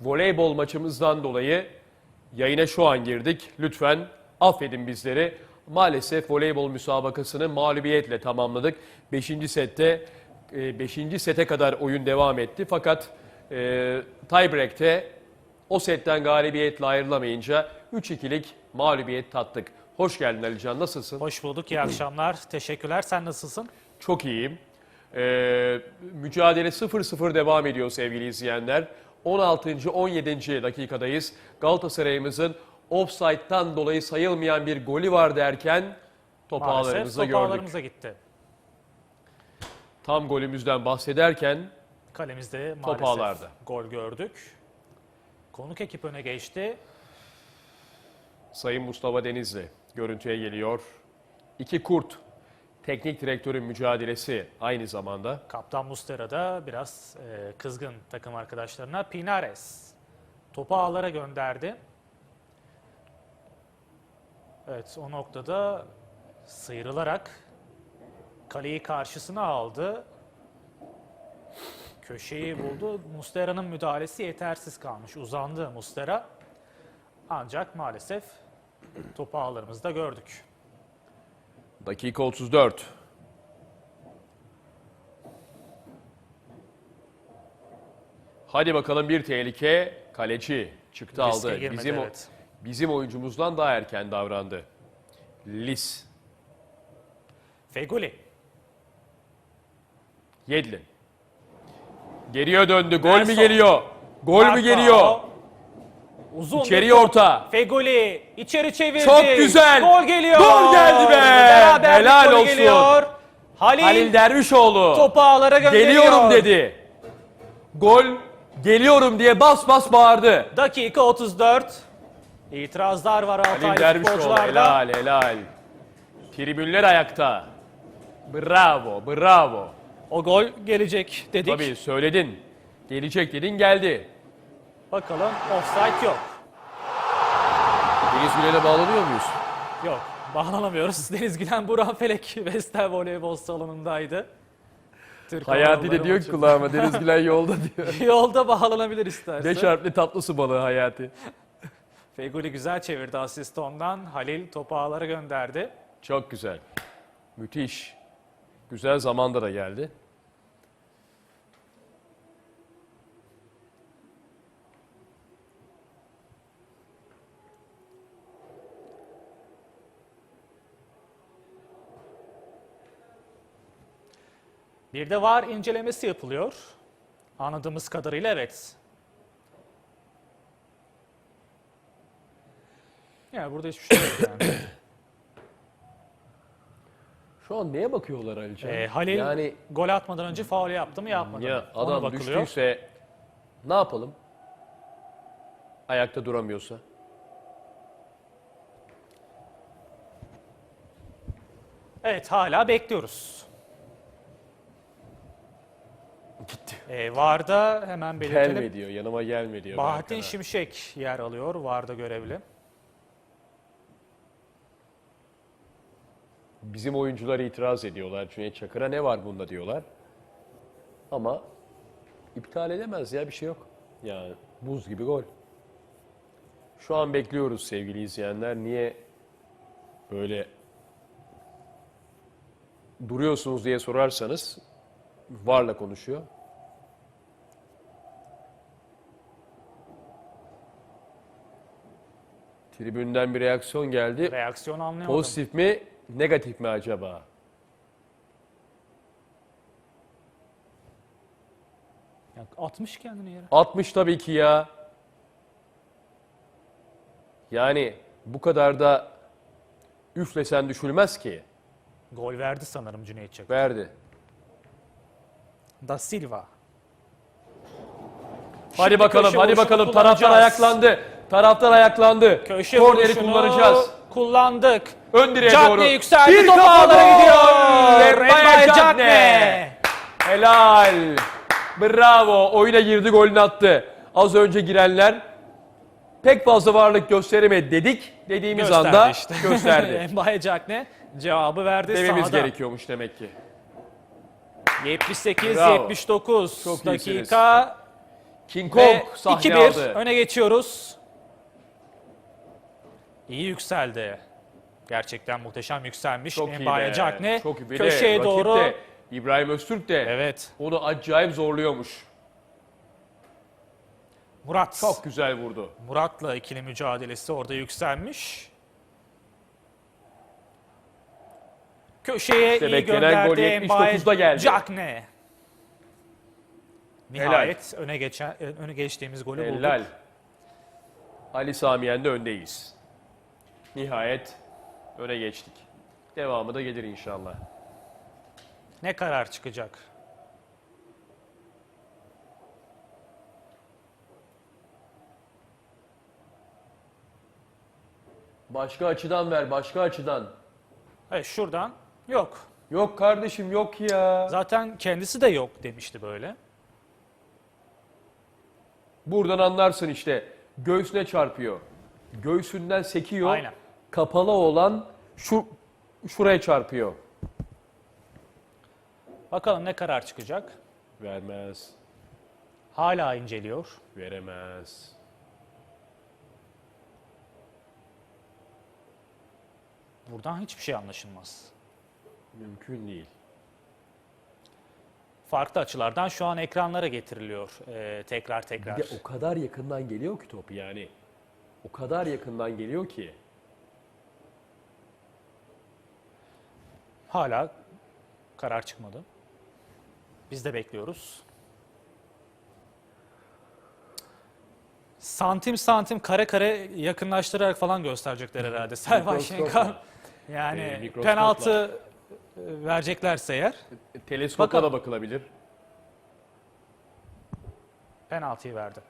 voleybol maçımızdan dolayı yayına şu an girdik. Lütfen affedin bizleri. Maalesef voleybol müsabakasını mağlubiyetle tamamladık. 5. sette 5. sete kadar oyun devam etti. Fakat e, tiebreak'te o setten galibiyetle ayrılamayınca 3-2'lik mağlubiyet tattık. Hoş geldin Alican. Nasılsın? Hoş bulduk, iyi akşamlar. Teşekkürler. Sen nasılsın? Çok iyiyim. Ee, mücadele 0-0 devam ediyor sevgili izleyenler. 16. 17. dakikadayız. Galatasaray'ımızın offside'dan dolayı sayılmayan bir golü var derken top Maalesef ağlarımızı top gördük. ağlarımıza gitti. Tam golümüzden bahsederken Kalemizde maalesef ağlarda. gol gördük. Konuk ekip öne geçti. Sayın Mustafa Denizli görüntüye geliyor. İki kurt teknik direktörün mücadelesi aynı zamanda. Kaptan Mustera da biraz e, kızgın takım arkadaşlarına. Pinares topu ağlara gönderdi. Evet o noktada sıyrılarak kaleyi karşısına aldı. Köşeyi buldu. Mustera'nın müdahalesi yetersiz kalmış. Uzandı Mustera. Ancak maalesef topu ağlarımızda gördük. Dakika 34. Hadi bakalım bir tehlike. Kaleci çıktı Riske aldı. girmedi, Bizim evet. bizim oyuncumuzdan daha erken davrandı. Lis, Feguli. Yedlin. Geriye döndü. Gol mü Nelson. geliyor? Gol mü Marka. geliyor? Uzun top. orta. Fegoli içeri çevirdi. Çok güzel. Gol geliyor. Gol geldi be. Beraberlik Helal olsun. Geliyor. Halil, Halil Dervişoğlu. topu ağlara gönderiyor. Geliyorum dedi. Gol geliyorum diye bas bas bağırdı. Dakika 34. İtirazlar var Halil Altaylı Dervişoğlu futbolcularda. helal helal. Tribünler ayakta. Bravo bravo. O gol gelecek dedik. Tabii söyledin. Gelecek dedin geldi. Bakalım offside yok. Deniz Gülen'e bağlanıyor muyuz? Yok. Bağlanamıyoruz. Deniz Gülen Burhan Felek Vestel Voleybol salonundaydı. Türk Hayati de diyor ki kulağıma Deniz Gülen yolda diyor. Yolda bağlanabilir istersen. Beş harfli tatlı su balığı Hayati. Feguli güzel çevirdi asist ondan. Halil topu ağlara gönderdi. Çok güzel. Müthiş. Güzel zamanda da geldi. Bir de var incelemesi yapılıyor. Anladığımız kadarıyla evet. Ya burada hiçbir şey yok yani. Şu an neye bakıyorlar Alican? Ee, Halil Yani gol atmadan önce faul yaptı mı yapmadı mı? ya Ona adam bakılıyor. düştüyse ne yapalım? Ayakta duramıyorsa. Evet hala bekliyoruz. Ee, VAR'da hemen belirtelim. Gelme diyor. Yanıma gelme diyor. Bahattin Berkan'a. Şimşek yer alıyor VAR'da görevli. Bizim oyuncular itiraz ediyorlar. Cüneyt Çakır'a ne var bunda diyorlar. Ama iptal edemez ya bir şey yok. Yani buz gibi gol. Şu an bekliyoruz sevgili izleyenler. Niye böyle duruyorsunuz diye sorarsanız Varla konuşuyor. Tribünden bir reaksiyon geldi. Reaksiyon anlayamadım. Pozitif mi, negatif mi acaba? Ya, atmış kendini yere. 60 tabii ki ya. Yani bu kadar da üflesen düşülmez ki. Gol verdi sanırım Cüneyt Çakır. Verdi. Da Silva. Hadi Şimdi bakalım, hadi bakalım. Taraftar ayaklandı. Taraftar ayaklandı. Köşe Korneri kullanacağız. kullandık. Ön direğe Cagne doğru. yükseldi. Bir top ağlara gidiyor. Rembaye Cagne. Helal. Bravo. Oyuna girdi, golünü attı. Az önce girenler pek fazla varlık gösteremedi dedik. Dediğimiz Gösterdi anda işte. gösterdi. Mbaye Cagne cevabı verdi Dememiz sahada. gerekiyormuş demek ki. 78 Bravo. 79 Çok iyisiniz. dakika King Kong sahne 2-1 aldı. öne geçiyoruz. İyi yükseldi. Gerçekten muhteşem yükselmiş. Çok iyi Mbaye be. Cakne Çok iyi. Bir de köşeye rakip doğru. de, İbrahim Öztürk de Evet. onu acayip zorluyormuş. Murat. Çok güzel vurdu. Murat'la ikili mücadelesi orada yükselmiş. Köşeye İşte iyi gönderdi 79'da geldi. Cakne. Nihayet öne geçen öne geçtiğimiz golü Helal. bulduk. Ali Samiyen'de öndeyiz. Nihayet öne geçtik. Devamı da gelir inşallah. Ne karar çıkacak? Başka açıdan ver, başka açıdan. Evet şuradan yok. Yok kardeşim yok ya. Zaten kendisi de yok demişti böyle. Buradan anlarsın işte. Göğsüne çarpıyor. Göğsünden sekiyor. Aynen. Kapalı olan şu şuraya çarpıyor. Bakalım ne karar çıkacak? Vermez. Hala inceliyor. Veremez. Buradan hiçbir şey anlaşılmaz. Mümkün değil. Farklı açılardan şu an ekranlara getiriliyor ee, tekrar Bir tekrar. de o kadar yakından geliyor ki top yani. O kadar yakından geliyor ki. Hala karar çıkmadı. Biz de bekliyoruz. Santim santim kare kare yakınlaştırarak falan gösterecekler herhalde. Servan. Şenkan yani Ee, penaltı e, vereceklerse eğer Teleskopla Bakalım. da bakılabilir. penaltıyı verdi.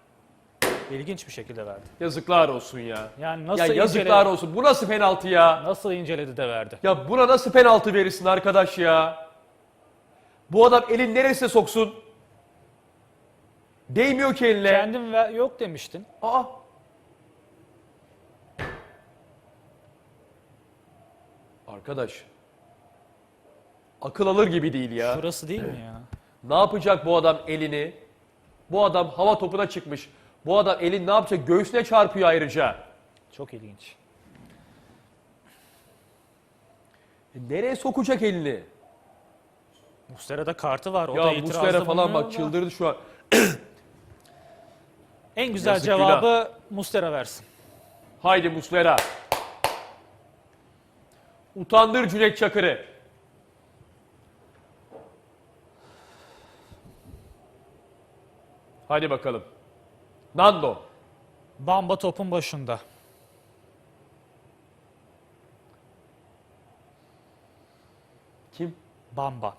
İlginç bir şekilde verdi. Yazıklar olsun ya. Yani nasıl ya yazıklar inceledi, olsun. Bu nasıl penaltı ya? nasıl inceledi de verdi. Ya buna nasıl penaltı verirsin arkadaş ya? Bu adam elin neresine soksun? Değmiyor ki eline. Kendim ve yok demiştin. Aa. Arkadaş. Akıl alır gibi değil ya. Şurası değil mi ya? Ne yapacak bu adam elini? Bu adam hava topuna çıkmış. Bu adam elin ne yapacak? Göğsüne çarpıyor ayrıca. Çok ilginç. E nereye sokacak elini? Muslera'da kartı var. O da ya itirazda Muslera falan bak çıldırdı şu an. En güzel Yazık, cevabı Muslera versin. Haydi Muslera. Utandır Cüneyt Çakır'ı. Hadi bakalım. Nando. Bamba topun başında. Kim? Bamba.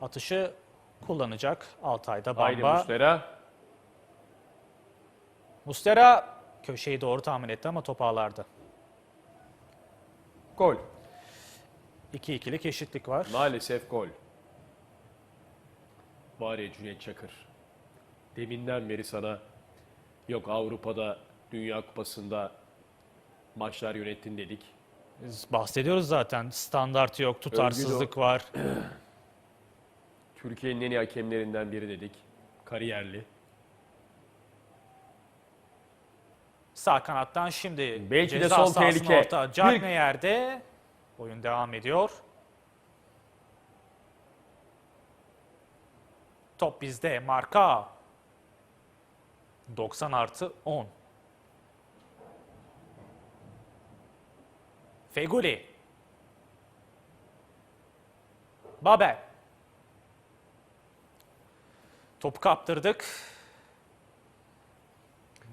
Atışı kullanacak Altay'da Haydi Bamba. Muslera. Mustera köşeyi doğru tahmin etti ama top ağlardı. Gol. 2-2'lik eşitlik var. Maalesef gol. Var ya Cüneyt Çakır. Deminden beri sana yok Avrupa'da Dünya Kupası'nda maçlar yönettin dedik. Biz bahsediyoruz zaten. Standart yok, tutarsızlık var. Türkiye'nin en iyi hakemlerinden biri dedik. Kariyerli. Sağ kanattan şimdi Belki de ceza son sahasının tehlike. orta. Cagne Bir- yerde. Oyun devam ediyor. Top bizde. Marka. 90 artı 10. Feguli. Babel. Topu kaptırdık.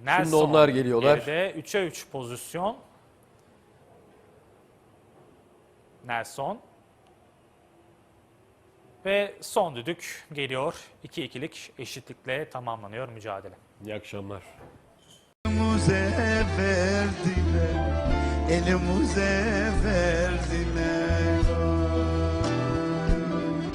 Nelson onlar geliyorlar. geride. 3'e 3 pozisyon. Nelson. Ve son düdük geliyor. 2-2'lik eşitlikle tamamlanıyor mücadele. İyi akşamlar. Elimize verdiler, elimize verdiler.